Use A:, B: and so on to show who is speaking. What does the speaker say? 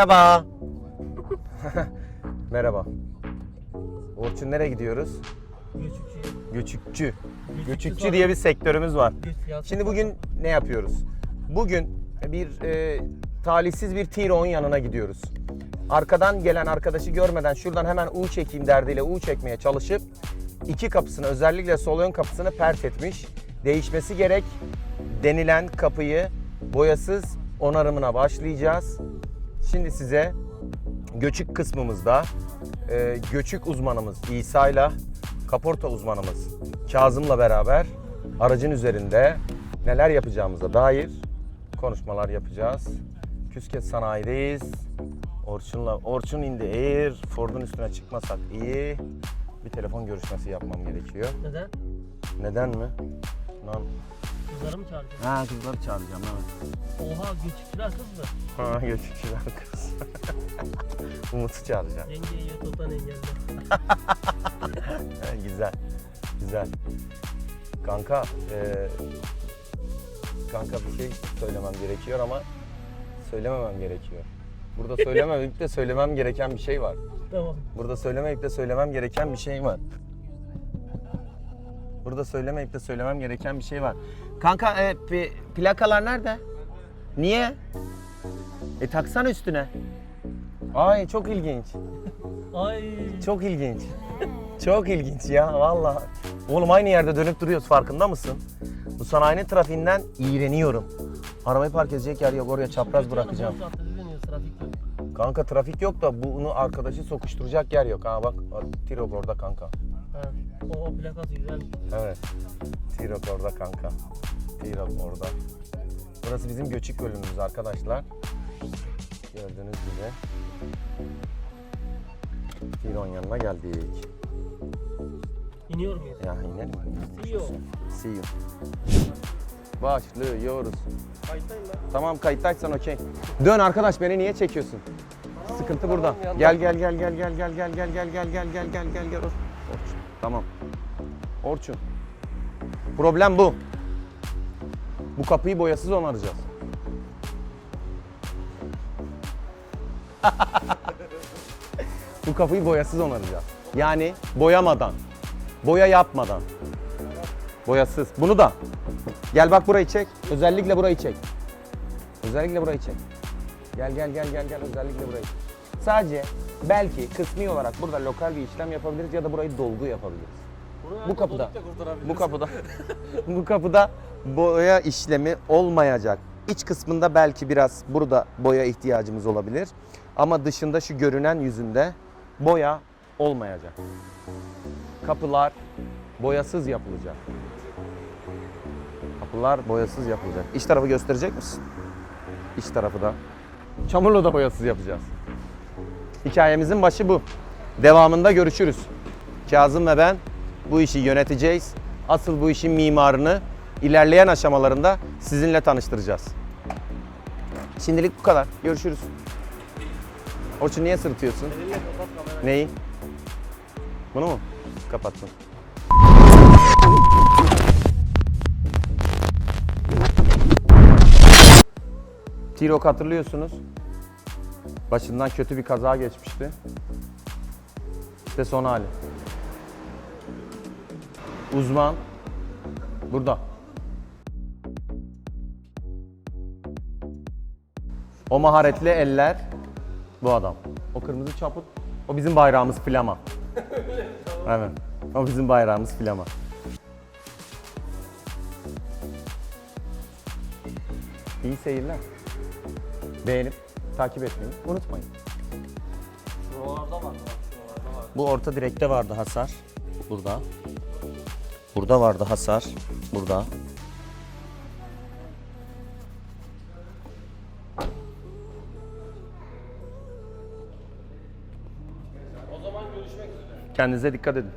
A: Merhaba. Merhaba. Orçun nereye gidiyoruz?
B: Göçükçü.
A: Göçükçü.
B: Göçükçü
A: diye bir sektörümüz var. Şimdi bugün ne yapıyoruz? Bugün bir e, talihsiz bir T-Ro'nun yanına gidiyoruz. Arkadan gelen arkadaşı görmeden şuradan hemen U çekeyim derdiyle U çekmeye çalışıp iki kapısını özellikle sol ön kapısını pert etmiş. Değişmesi gerek denilen kapıyı boyasız onarımına başlayacağız. Şimdi size göçük kısmımızda e, göçük uzmanımız İsa'yla kaporta uzmanımız Kazım'la beraber aracın üzerinde neler yapacağımıza dair konuşmalar yapacağız. Küsket sanayideyiz. Orçun'la Orçun indi Air. Ford'un üstüne çıkmasak iyi. Bir telefon görüşmesi yapmam gerekiyor.
B: Neden?
A: Neden mi? Lan.
B: Kızları mı çağıracağız?
A: Ha kızları çağıracağım evet.
B: Oha göçükçüler kız mı?
A: Ha göçükçüler kız. Umut'u çağıracağım.
B: Yengeyi YouTube'dan engelle.
A: Güzel. Güzel. Kanka e, kanka bir şey söylemem gerekiyor ama söylememem gerekiyor. Burada söylememeyip de söylemem gereken bir şey var.
B: Tamam.
A: Burada söylemeyip de söylemem gereken bir şey var. Burada söylemeyip de söylemem gereken bir şey var. Kanka e, pi- plakalar nerede? Niye? E taksana üstüne. Ay çok ilginç.
B: Ay.
A: Çok ilginç. Çok ilginç ya vallahi. Oğlum aynı yerde dönüp duruyoruz farkında mısın? Bu sanayinin trafiğinden iğreniyorum. Arabayı park edecek yer yok oraya çapraz bırakacağım. Kanka trafik yok da bunu arkadaşı sokuşturacak yer yok. Ha bak Tirok orada kanka.
B: O, plakası güzelmiş.
A: Evet. Tirok orada kanka. Tirok orada. Burası bizim göçük bölümümüz arkadaşlar. Gördüğünüz gibi. Tiron yanına geldik.
B: İniyor muyuz?
A: Ya inelim.
B: See you.
A: See you. Başlıyoruz.
B: Kayıttayım ben.
A: Tamam kayıttaysan okey. Dön arkadaş beni niye çekiyorsun? Sıkıntı burada.
B: yandan.
A: Gel gel gel gel gel gel gel gel gel gel gel gel gel gel gel Orçun. Tamam. Orçun. Problem bu. Bu kapıyı boyasız onaracağız. Bu kapıyı boyasız onaracağız. Yani boyamadan, boya yapmadan. Boyasız. Bunu da. Gel bak burayı çek. Özellikle burayı çek. Özellikle burayı çek. Gel gel gel gel gel özellikle burayı. Sadece belki kısmi olarak burada lokal bir işlem yapabiliriz ya da burayı dolgu yapabiliriz. Bu kapıda. Bu kapıda. bu kapıda boya işlemi olmayacak. İç kısmında belki biraz burada boya ihtiyacımız olabilir. Ama dışında şu görünen yüzünde boya olmayacak. Kapılar boyasız yapılacak. Kapılar boyasız yapılacak. İç tarafı gösterecek misin? İç tarafı da. Çamurlu da boyasız yapacağız. Hikayemizin başı bu. Devamında görüşürüz. Kazım ve ben bu işi yöneteceğiz. Asıl bu işin mimarını ilerleyen aşamalarında sizinle tanıştıracağız. Şimdilik bu kadar. Görüşürüz. Orçun niye sırıtıyorsun? Neyi? Bunu mu? Kapattım. T-Roc hatırlıyorsunuz. Başından kötü bir kaza geçmişti. İşte son hali. Uzman burada. O maharetli eller bu adam. O kırmızı çaput o bizim bayrağımız flama. evet. O bizim bayrağımız flama. İyi seyirler. Beğenip takip etmeyi unutmayın.
B: Şuralarda var. Şuralarda var.
A: Bu orta direkte vardı hasar. Burada. Burada vardı hasar. Burada.
B: O zaman görüşmek üzere.
A: Kendinize dikkat edin.